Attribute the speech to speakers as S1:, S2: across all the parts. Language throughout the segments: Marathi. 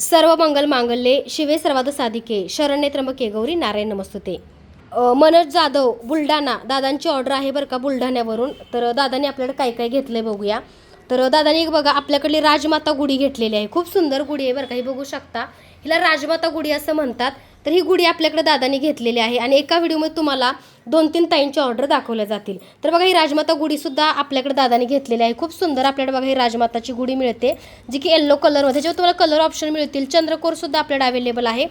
S1: सर्व मंगल मांगल्ये शिवे सर्वाद साधिके शरण्ये त्र्यंबके गौरी नारायण नमस्तुते. मनोज जाधव बुलढाणा दादांची ऑर्डर आहे बरं का बुलढाण्यावरून. तर दादाने आपल्याकडे काय काय घेतलंय बघूया. तर दादाने एक बघा आपल्याकडली राजमाता गुढी घेतलेली आहे. खूप सुंदर गुढी आहे बरं का ही बघू शकता. हिला राजमाता गुढी असं म्हणतात. तर ही गुढी आपल्याकडे दादानी घेतलेली आहे आणि एका व्हिडिओमध्ये तुम्हाला दोन तीन ताईंची ऑर्डर दाखवल्या जातील. तर बघा ही राजमाता गुढीसुद्धा आपल्याकडे दादानी घेतलेली आहे. खूप सुंदर आपल्याकडे बघा ही राजमाताची गुढी मिळते जी की येल्लो कलरमध्ये त्याच्यावर तुम्हाला कलर ऑप्शन मिळतील चंद्रकोरसुद्धा आपल्याकडे अवेलेबल आहे.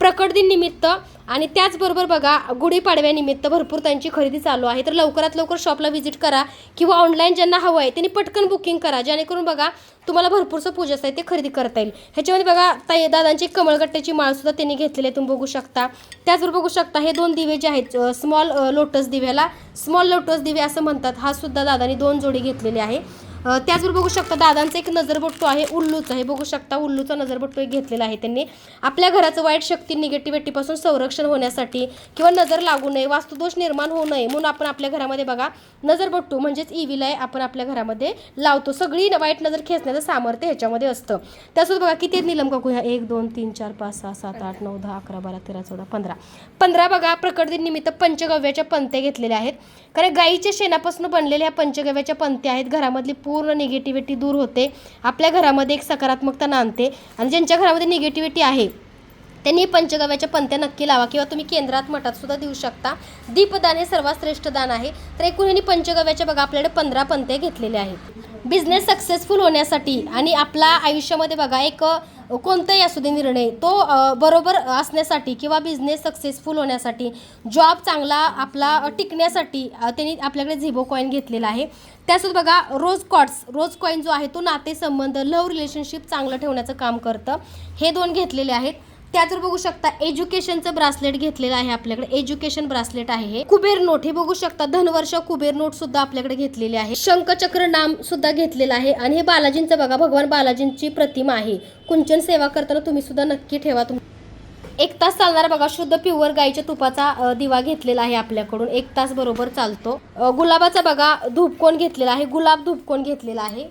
S1: प्रकट दिन निमित्त आणि त्याचबरोबर बघा गुढीपाडव्यानिमित्त भरपूर त्यांची खरेदी चालू आहे. तर लवकरात लवकर शॉपला व्हिजिट करा किंवा ऑनलाईन ज्यांना हवं आहे त्यांनी पटकन बुकिंग करा. जेणेकरून बघा तुम्हाला भरपूरचं पूजा आहे ते खरेदी करता येईल. ह्याच्यामध्ये बघा ताई दादांची कमळगट्ट्याची माळसुद्धा त्यांनी घेतलेली आहे तुम्ही बघू शकता. त्याचबरोबर बघू शकता हे दोन दिवे जे आहेत स्मॉल लोटस दिव्याला स्मॉल लोटस दिवे असं म्हणतात हा सुद्धा दादांनी दोन जोडी घेतलेले आहे. त्याचबरोबर बघू शकता दादांचा एक नजरबट्टू आहे उल्लूचा हे बघू शकता उल्लूचा नजरबट्टू एक घेतलेला आहे त्यांनी. आपल्या घराचं वाईट शक्ती निगेटिव्हिटीपासून संरक्षण होण्यासाठी किंवा नजर लागू नये वास्तुदोष निर्माण होऊ नये म्हणून आपण आपल्या घरामध्ये बघा नजरबट्टू म्हणजेच इव्हिल आहे आपण आपल्या घरामध्ये लावतो. सगळी वाईट नजर खेचण्याचं सामर्थ्य ह्याच्यामध्ये असतं. त्यासोबत बघा किती निलम काकू ह्या. एक दोन तीन चार पाच सहा सात आठ नऊ दहा अकरा बारा तेरा चौदा पंधरा. पंधरा बघा प्रकट निमित्त पंचगव्याच्या पंत्या घेतलेल्या आहेत. कारण गाईच्या शेणापासून बनलेल्या ह्या पंचगव्याच्या पंत्या आहेत. घरामधली पूर्ण निगेटिव्हिटी दूर होते. आपल्या घरामध्ये एक सकारात्मकता आणते आणि ज्यांच्या घरामध्ये निगेटिव्हिटी आहे त्यांनी पंचगव्याच्या पंत्या नक्की लावा किंवा तुम्ही केंद्रात मठात सुद्धा देऊ शकता. दीपदान हे सर्वात श्रेष्ठ दान आहे. तर एकूण यांनी पंचगव्याच्या बघा आपल्याकडे पंधरा पंत्या घेतलेल्या आहेत. बिझनेस सक्सेसफुल होण्यासाठी आणि आपला आयुष्यामध्ये बघा एक कोणताही असू दे निर्णय तो बरोबर असण्यासाठी किंवा बिझनेस सक्सेसफुल होण्यासाठी जॉब चांगला आपला टिकण्यासाठी त्यांनी आपल्याकडे झिबो कॉईन घेतलेला आहे. त्यासोबत बघा रोज कॉट्स रोज कॉईन जो आहे तो नातेसंबंध लव्ह रिलेशनशिप चांगलं ठेवण्याचं काम करतं. हे दोन घेतलेले आहेत. त्याच बघू शकता एज्युकेशनचं ब्रासलेट घेतलेलं आहे आपल्याकडे. एज्युकेशन ब्रासलेट आहे हे. कुबेर नोट हे बघू शकता. धनवर्ष कुबेर नोट सुद्धा आपल्याकडे घेतलेली आहे. शंखचक्र नाम सुद्धा घेतलेलं आहे. आणि हे बालाजींचं बघा भगवान बालाजींची प्रतिमा आहे. कुंचन सेवा करताना तुम्ही सुद्धा नक्की ठेवा. तुम एक तास चालणारा बघा शुद्ध प्युअर गाईच्या तुपाचा दिवा घेतलेला आहे आपल्याकडून. एक तास बरोबर चालतो. गुलाबाचा बघा धूपकोन घेतलेला आहे. गुलाब धूपकोन घेतलेला आहे.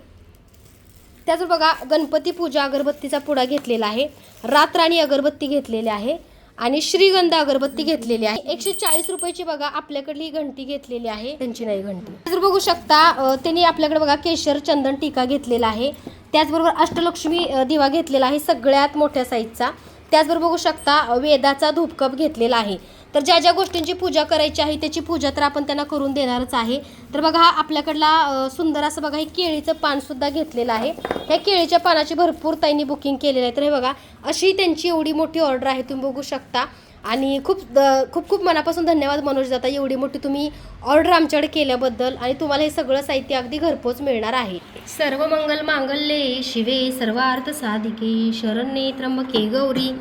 S1: त्याच बघा गणपती पूजा अगरबत्तीचा पुडा घेतलेला आहे. रातराणी अगरबत्ती घेतलेली आहे आणि श्रीगंध अगरबत्ती घेतलेली आहे. एकशे चाळीस रुपयाची बघा आपल्याकडली ही घंटी घेतलेली आहे. त्यांची नाही घंटी. जर बघू शकता त्यांनी आपल्याकडे बघा केशर चंदन टीका घेतलेला आहे. त्याचबरोबर अष्टलक्ष्मी दिवा घेतलेला आहे सगळ्यात मोठ्या साईजचा त्याचबरोबर बघू शकता वेदाचा धूपकप घेतलेला आहे. तर ज्या ज्या गोष्टींची पूजा करायची आहे त्याची पूजा तर आपण त्यांना करून देणारच आहे. तर बघा हा आपल्याकडला सुंदर असं बघा हे केळीचं पानसुद्धा घेतलेलं आहे. ह्या केळीच्या पानाची भरपूर ताईंनी बुकिंग केलेलं आहे. तर हे बघा अशी त्यांची एवढी मोठी ऑर्डर आहे तुम्ही बघू शकता. आणि खूप द- खूप खूप मनापासून धन्यवाद मनोज दादा एवढी मोठी तुम्ही ऑर्डर आमच्याकडे केल्याबद्दल आणि तुम्हाला हे सगळं साहित्य अगदी घरपोच मिळणार आहे. सर्व मंगल मांगल्ये शिवे सर्वार्थ साधिके शरण्ये त्र्यंबके गौरी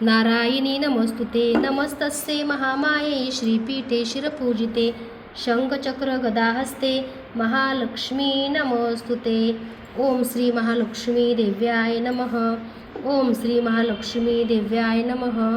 S1: नारायणी नमस्तुते नमस्तस्ते महामाये श्रीपीठे शिरपूजिते शंखचक्र गदाहस्ते महालक्ष्मी नमस्तुते. ओम श्री महालक्ष्मी देव्याय नमः ओम श्री महालक्ष्मी देव्याय नमः.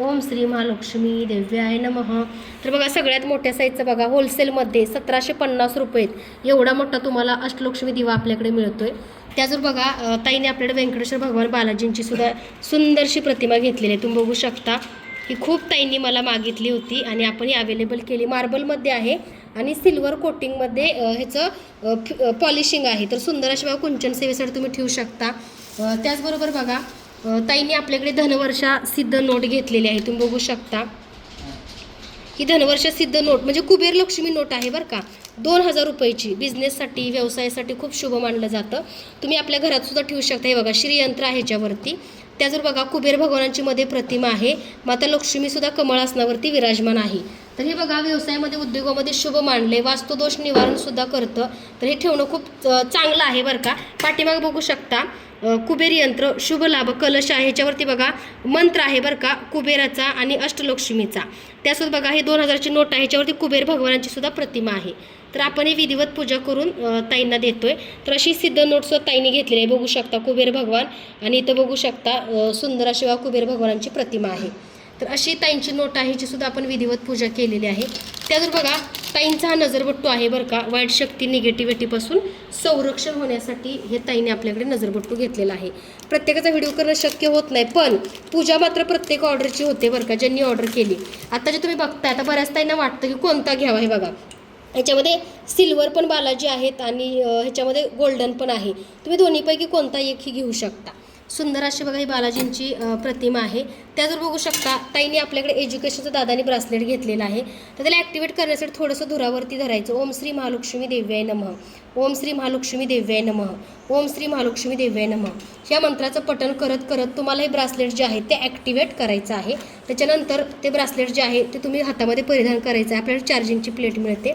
S1: ओम श्री महालक्ष्मी देव्याय नमः. तर बघा सगळ्यात मोठ्या साईजचं बघा होलसेलमध्ये सतराशे पन्नास रुपयेत एवढा मोठा तुम्हाला अष्टलक्ष्मी दिवा आपल्याकडे मिळतो आहे त्याचवर बघा ताईने आपल्याकडे व्यंकटेश्वर भगवान बालाजींची सुद्धा सुंदरशी प्रतिमा घेतलेली आहे. तुम्ही बघू शकता ही खूप ताईंनी मला मागितली होती आणि आपण ही अवेलेबल केली. मार्बलमध्ये आहे आणि सिल्वर कोटिंगमध्ये ह्याचं पॉलिशिंग आहे. तर सुंदर अशी बघा कुंचन सेवेसाठी तुम्ही ठेवू शकता. त्याचबरोबर बघा ताईंनी आपल्याकडे धनवर्षा सिद्ध नोट घेतलेली आहे तुम्ही बघू शकता. ही धनवर्ष सिद्ध नोट म्हणजे कुबेर लक्ष्मी नोट आहे बरं का. दोन हजार रुपयाची बिझनेससाठी व्यवसायासाठी खूप शुभ मानलं जातं. तुम्ही आपल्या घरात सुद्धा ठेवू शकता. हे बघा श्रीयंत्र आहे ह्याच्यावरती. त्याचबरोबर बघा कुबेर भगवानांची मध्ये प्रतिमा आहे माता लक्ष्मी सुद्धा कमळ आसनावरती विराजमान आहे. तर हे बघा व्यवसायामध्ये उद्योगामध्ये शुभ मानले वास्तुदोष निवारण सुद्धा करतं. तर हे ठेवणं खूप चांगलं आहे बरं का. पाठीमाग बघू शकता कुबेर यंत्र शुभ लाभ कलश आहे ह्याच्यावरती बघा मंत्र आहे बरं का कुबेराचा आणि अष्टलक्ष्मीचा. त्यासोबत बघा हे दोन हजारची नोट आहे ह्याच्यावरती कुबेर भगवानांची सुद्धा प्रतिमा आहे. तर आपण हे विधिवत पूजा करून ताईंना ताईंना देतोय. तर अशी सिद्ध नोट्स ताईंनी घेतलेली आहे. बघू शकता कुबेर भगवान आणि इथं बघू शकता सुंदर अशी कुबेर भगवानांची प्रतिमा आहे. तर अशी ताईंची नोट आहे जी सुद्धा आपण विधिवत पूजा केलेली आहे. त्यावर बघा ताईंचा हा नजरबट्टू आहे बरं का वाईट शक्ती निगेटिव्हिटीपासून संरक्षण होण्यासाठी हे ताईने आपल्याकडे नजरबट्टू घेतलेला आहे. प्रत्येकाचा व्हिडिओ करणं शक्य होत नाही पण पूजा मात्र प्रत्येक ऑर्डरची होते बरं का ज्यांनी ऑर्डर केली. आता जे तुम्ही बघताय आता बऱ्याच ताईंना वाटतं की कोणता घ्यावा हे बघा. ह्याच्यामध्ये सिल्वर पण बालाजी आहेत आणि ह्याच्यामध्ये गोल्डन पण आहे. तुम्ही दोन्हीपैकी कोणता एकही घेऊ शकता? सुंदर अशी बघा ही बालाजींची प्रतिमा आहे. त्याजवर बघू शकता ताईने आपल्याकडे एज्युकेशनचं दादानी ब्रासलेट घेतलेलं आहे. तर त्याला ॲक्टिवेट करण्यासाठी थोडंसं धुरावरती धरायचं. ओम श्री महालक्ष्मी देव्याय नमः. ओम श्री महालक्ष्मी देव्याय नमः. ओम श्री महालक्ष्मी देव्याय नमः. या मंत्राचं पठण करत करत तुम्हाला हे ब्रासलेट जे आहे ते ॲक्टिवेट करायचं आहे. त्याच्यानंतर ते ब्रासलेट जे आहे ते तुम्ही हातामध्ये परिधान करायचं आहे. आपल्याला चार्जिंगची प्लेट मिळते.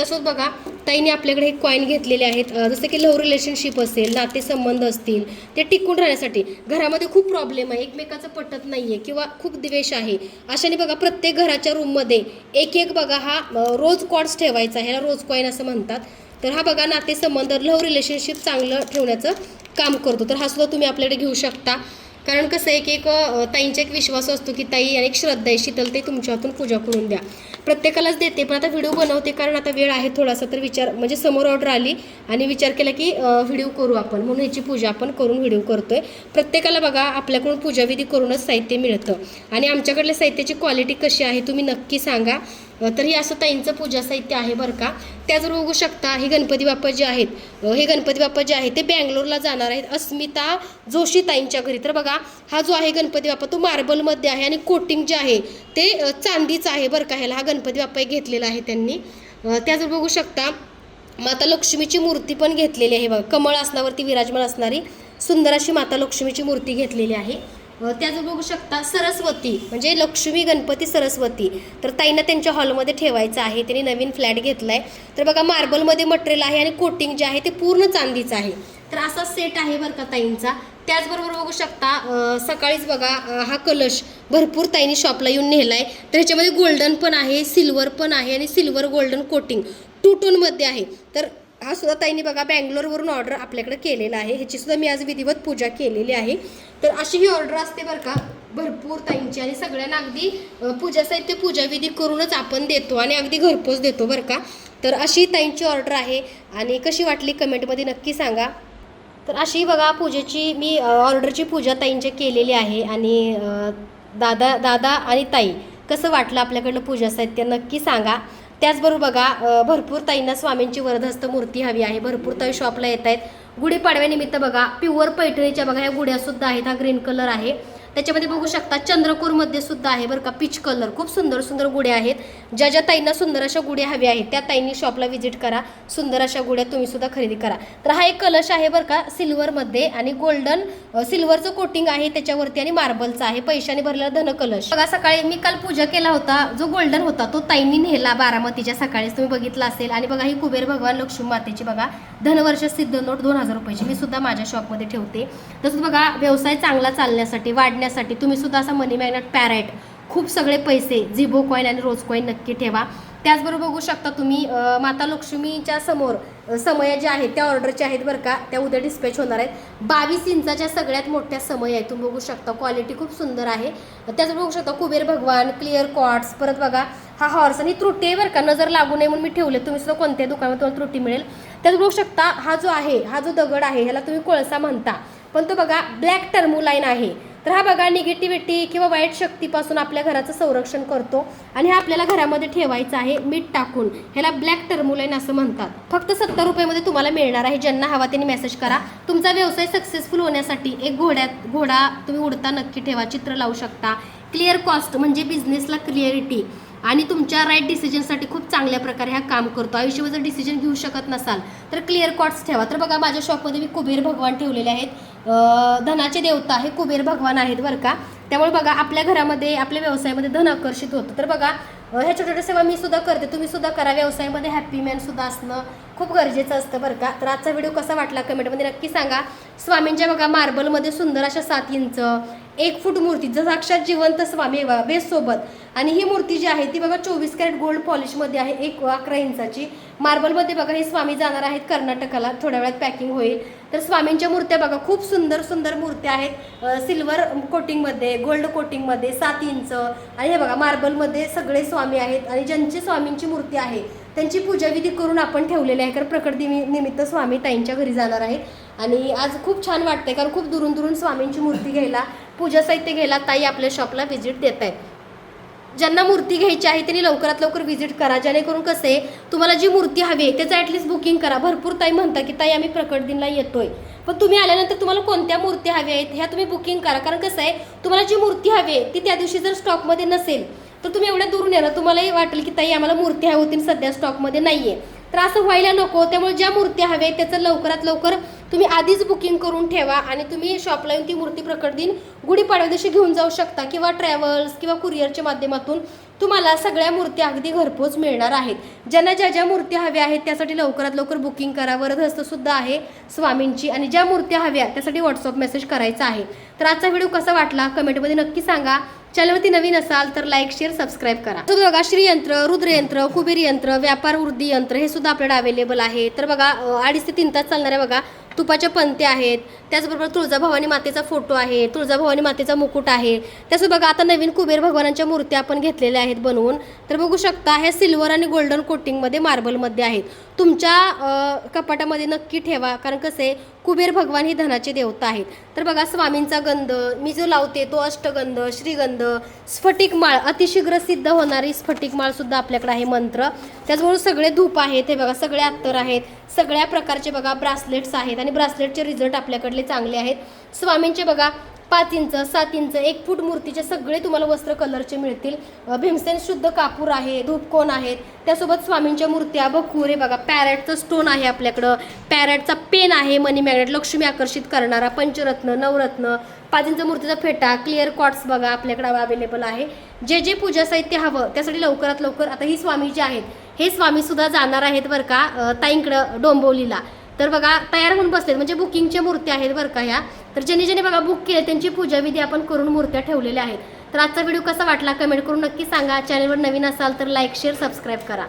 S1: त्यासोबत बघा ताईने आपल्याकडे हे कॉईन घेतलेले आहेत. जसं की लव्ह रिलेशनशिप असेल नातेसंबंध असतील ते टिकून राहण्यासाठी. घरामध्ये खूप प्रॉब्लेम आहे. एकमेकाचं पटत नाही आहे किंवा खूप द्वेष आहे. अशाने बघा प्रत्येक घराच्या रूममध्ये एक एक बघा हा रोज कॉड्स ठेवायचा ह्याला रोज कॉईन असं म्हणतात. तर हा बघा नातेसंबंध लव्ह रिलेशनशिप चांगलं ठेवण्याचं काम करतो. तर हा सुद्धा तुम्ही आपल्याकडे घेऊ शकता. कारण कसं आहे की एक ताईंचा एक विश्वास असतो की ताई आणि एक श्रद्धा आहे शीतल ते तुमच्या हातून पूजा करून द्या. प्रत्येकालाच देते पण आता व्हिडिओ बनवते कारण आता वेळ आहे थोडासा तर विचार म्हणजे समोर ऑर्डर आली आणि विचार केला की व्हिडिओ करू आपण. म्हणून ह्याची पूजा आपण करून व्हिडिओ करतोय. प्रत्येकाला बघा आपल्याकडून पूजाविधी करूनच साहित्य मिळतं. आणि आमच्याकडल्या साहित्याची क्वालिटी कशी आहे तुम्ही नक्की सांगा. तर हे असं ताईंचं पूजा साहित्य आहे बरं का. त्याचवर बघू शकता हे गणपती बाप्पा जे आहेत हे गणपती बाप्पा जे आहेत ते बँगलोरला जाणार आहेत. अस्मिता जोशी ताईंच्या घरी. तर बघा हा जो आहे गणपती बाप्पा तो मार्बलमध्ये आहे आणि कोटिंग जे आहे ते चांदीचं आहे बरं का ह्याला. हा गणपती बाप्पा घेतलेला आहे त्यांनी. अ, त्याचवर बघू शकता माता लक्ष्मीची मूर्ती पण घेतलेली आहे. बघा कमळ आसनावरती विराजमान असणारी सुंदर अशी माता लक्ष्मीची मूर्ती घेतलेली आहे. त्याचं बघू शकता सरस्वती म्हणजे लक्ष्मी गणपती सरस्वती. तर ताईंना त्यांच्या हॉलमध्ये ठेवायचं आहे. त्यांनी नवीन फ्लॅट घेतला आहे तर बघा मार्बलमध्ये मटेरियल आहे आणि कोटिंग जे आहे ते पूर्ण चांदीचं आहे. तर असा सेट आहे बरं का ताईंचा. त्याचबरोबर बघू शकता सकाळीच बघा हा कलश भरपूर ताईंनी शॉपला येऊन नेला आहे तर ह्याच्यामध्ये गोल्डन पण आहे सिल्वर पण आहे आणि सिल्वर गोल्डन कोटिंग टू टोनमध्ये आहे. तर हा सुद्धा ताईंनी बघा बँगलोरवरून ऑर्डर आपल्याकडे केलेला आहे. ह्याची सुद्धा मी आज विधिवत पूजा केलेली आहे. तर अशी ही ऑर्डर असते बरं का भरपूर ताईंची. आणि सगळ्यांना अगदी पूजा साहित्य पूजाविधी करूनच आपण देतो आणि अगदी घरपोच देतो बरं का. तर अशी ताईंची ऑर्डर आहे. आणि कशी वाटली कमेंटमध्ये नक्की सांगा. तर अशी बघा पूजेची मी ऑर्डरची पूजा ताईंच्या केलेली आहे. आणि दादा दादा आणि ताई कसं वाटलं आपल्याकडलं पूजा साहित्य नक्की सांगा. त्याचबरोबर बघा भरपूर ताईंना स्वामींची वरदहस्त मूर्ती हवी आहे. भरपूर ताई शॉपला येत आहेत गुढीपाडव्यानिमित्त बघा प्युअर पैठणीच्या बघा ह्या गुढ्या सुद्धा आहेत. हा ग्रीन कलर आहे. त्याच्यामध्ये बघू शकता चंद्रपूरमध्ये सुद्धा आहे बरं का पिच कलर खूप सुंदर सुंदर गुढ्या आहेत. ज्या ज्या ताईंना सुंदर अशा गुढ्या हव्या आहेत त्या ताईंनी शॉपला व्हिजिट करा. सुंदर अशा गुड्या तुम्ही सुद्धा खरेदी करा. तर हा एक कलश आहे बरं का सिल्वरमध्ये आणि गोल्डन सिल्वरचं कोटिंग आहे त्याच्यावरती आणि मार्बलचं आहे. पैशाने भरलेला धन कलश. बघा सकाळी मी काल पूजा केला होता जो गोल्डन होता तो ताईंनी नेला बारामतीच्या सकाळीच. तुम्ही बघितला असेल. आणि बघा ही कुबेर भगवान लक्ष्मी मातेची बघा धनवर्ष सिद्ध नोट दोन हजार रुपयाची. मी सुद्धा माझ्या शॉपमध्ये ठेवते. तसंच बघा व्यवसाय चांगला चालण्यासाठी काढण्यासाठी तुम्ही सुद्धा असा मनी मॅग्नेट पॅरेट खूप सगळे पैसे झिबो कॉईन आणि रोज कॉईन नक्की ठेवा. त्याचबरोबर बघू शकता तुम्ही माता लक्ष्मीच्या समोर समया ज्या आहेत त्या ऑर्डरच्या आहेत बरं का त्या उद्या डिस्पॅच होणार आहेत. बावीस इंचाच्या सगळ्यात मोठ्या समय आहेत. तुम्ही बघू शकता क्वालिटी खूप सुंदर आहे. त्याचबरोबर बघू शकता कुबेर भगवान क्लिअर कॉट्स परत बघा हा हॉर्स आणि त्रुटी आहे बरं का नजर लागू नये म्हणून मी ठेवले. तुम्ही सुद्धा कोणत्याही दुकानात तुम्हाला त्रुटी मिळेल. त्याच बघू शकता हा जो आहे हा जो दगड आहे ह्याला तुम्ही कोळसा म्हणता. पण तो बघा ब्लॅक टर्मोलाईन आहे. तर हा बघा निगेटिव्हिटी किंवा वाईट शक्तीपासून आपल्या घराचं संरक्षण करतो आणि हा आपल्याला घरामध्ये ठेवायचा आहे मीठ टाकून. ह्याला ब्लॅक टर्मुलाईन असं म्हणतात. फक्त सत्तर रुपयामध्ये तुम्हाला मिळणार आहे. ज्यांना हवा त्यांनी मेसेज करा. तुमचा व्यवसाय सक्सेसफुल होण्यासाठी एक घोड्यात घोडा तुम्ही उडता नक्की ठेवा चित्र लावू शकता. क्लिअर कॉस्ट म्हणजे बिझनेसला क्लिअरिटी आणि तुमच्या राईट डिसिजनसाठी खूप चांगल्या प्रकारे हा काम करतो. आयुष्यामध्ये जर डिसिजन घेऊ शकत नसाल तर क्लिअर कॉट्स ठेवा. तर बघा माझ्या शॉपमध्ये मी कुबेर भगवान ठेवलेले आहेत. धनाचे देवता हे कुबेर भगवान आहेत बरं का. त्यामुळे बघा आपल्या घरामध्ये आपल्या व्यवसायामध्ये धन आकर्षित होतं. तर बघा ह्या छोट्या छोट्या सेवा मी सुद्धा करते. तुम्ही सुद्धा करा. व्यवसायामध्ये हॅपी मॅन सुद्धा असणं खूप गरजेचं असतं बरं का. तर आजचा व्हिडिओ कसा वाटला कमेंटमध्ये नक्की सांगा. स्वामींच्या बघा मार्बलमध्ये सुंदर अशा सात इंच एक फूट मूर्ती जसाक्षात जिवंत स्वामी आहे आणि ही मूर्ती जी आहे ती बघा चोवीस कॅरेट गोल्ड पॉलिशमध्ये आहे एक अकरा इंचाची. मार्बलमध्ये बघा हे स्वामी जाणार आहेत कर्नाटकाला थोड्या वेळात पॅकिंग होईल. तर स्वामींच्या मूर्त्या बघा खूप सुंदर सुंदर मूर्त्या आहेत. सिल्वर कोटिंगमध्ये गोल्ड कोटिंगमध्ये सात इंच. आणि हे बघा मार्बलमध्ये सगळे स्वामी आहेत. आणि ज्यांची स्वामींची मूर्ती आहे त्यांची पूजाविधी करून आपण ठेवलेली आहे. कारण प्रकट निमित्त स्वामी ताईंच्या घरी जाणार आहेत. आणि आज खूप छान वाटतंय कारण खूप दुरून दुरून स्वामींची मूर्ती घ्यायला पूजा साहित्य घ्यायला ताई आपल्या शॉपला व्हिजिट देत आहेत ज्यांना मूर्ती घ्यायची आहे त्यांनी लवकरात लवकर व्हिजिट करा. जेणेकरून कसं आहे तुम्हाला जी मूर्ती हवी आहे त्याचं ॲटलिस्ट बुकिंग करा. भरपूर ताई म्हणता की ताई आम्ही प्रकट दिनला येतोय. पण तुम्ही आल्यानंतर तुम्हाला कोणत्या मूर्ती हव्या आहेत ह्या तुम्ही बुकिंग करा. कारण कसं आहे तुम्हाला जी मूर्ती हवी आहे ती त्या दिवशी जर स्टॉकमध्ये नसेल तर तुम्ही एवढ्या दूरून येणार तुम्हालाही वाटेल की ताई आम्हाला मूर्ती हवी होती सध्या स्टॉकमध्ये नाही आहे तर असं व्हायला नको. त्यामुळे ज्या मूर्ती हव्या आहेत त्याचं लवकरात लवकर तुम्ही आधीच बुकिंग करून ठेवा आणि तुम्ही शॉपला येऊन ती मूर्ती प्रकट दिन गुढीपाडव्या दिवशी घेऊन जाऊ शकता किंवा ट्रॅव्हल्स किंवा कुरिअरच्या माध्यमातून तुम्हाला सगळ्या मूर्ती अगदी घरपोच मिळणार आहेत. ज्यांना ज्या ज्या मूर्ती हव्या आहेत त्यासाठी लवकरात लवकर बुकिंग करा. वरदहस्तसुद्धा आहे स्वामींची आणि ज्या मूर्त्या हव्या त्यासाठी व्हॉट्सअप मेसेज करायचा आहे. तर आजचा व्हिडिओ कसा वाटला? कमेंटमध्ये नक्की सांगा. चॅनलवरती नवीन असाल तर लाईक शेअर सबस्क्राईब करा. तर बघा श्रीयंत्र रुद्रयंत्र कुबेर यंत्र व्यापार वृद्धी यंत्र हे सुद्धा आपल्याकडे अवेलेबल आहे. तर बघा अडीच ते तीन तास चालणाऱ्या बघा तुपाच्या पंत्या आहेत. त्याचबरोबर तुळजाभवानी मातेचा फोटो आहे. तुळजाभवानी मातेचा मुकुट आहे. त्याचं बघा आता नवीन कुबेर भगवानांच्या मूर्त्या आपण घेतलेल्या आहेत बनवून. तर बघू शकता ह्या सिल्वर आणि गोल्डन कोटिंगमध्ये मार्बलमध्ये आहेत. तुमच्या कपाटामध्ये नक्की ठेवा. कारण कसं आहे कुबेर भगवान ही धनाचे देवता आहेत. तर बघा स्वामींचा गंध मी जो लावते तो अष्टगंध श्रीगंध स्फटिक माळ अतिशीघ्र सिद्ध होणारी स्फटिक माळ सुद्धा आपल्याकडे आहे मंत्र. त्याचबरोबर सगळे धूप आहेत हे बघा सगळे अत्तर आहेत सगळ्या प्रकारचे बघा ब्रासलेट्स आहेत आणि ब्रासलेटचे रिझल्ट आपल्याकडले चांगले आहेत. स्वामींचे बघा पाच इंच सात इंच एक फूट मूर्तीचे सगळे तुम्हाला वस्त्र कलरचे मिळतील. भीमसेन शुद्ध कापूर आहे धूपकोन आहेत? त्यासोबत स्वामींच्या मूर्त्या बखूर बघा. पॅरेटचं स्टोन आहे आपल्याकडं. पॅरेटचा पेन आहे मनी मॅग्नेट लक्ष्मी आकर्षित करणारा पंचरत्न नवरत्न. पाच इंच मूर्तीचा फेटा क्लिअर कॉट्स बघा आपल्याकडे अवेलेबल आहे. जे जे पूजा साहित्य हवं त्यासाठी लवकरात लवकर आता ही स्वामी जे आहेत हे स्वामी सुद्धा जाणार आहेत बरं का ताईंकडं डोंबवलीला. तर बघा तयार होऊन बसलेत. म्हणजे बुकिंगच्या मूर्त्या आहेत बरं का ह्या. तर ज्यांनी ज्यांनी बघा बुक केले त्यांची पूजाविधी आपण करून मूर्त्या ठेवलेल्या आहेत. तर आजचा व्हिडिओ कसा वाटला कमेंट करून नक्की सांगा. चॅनलवर नवीन असाल तर लाईक शेअर सबस्क्राईब करा.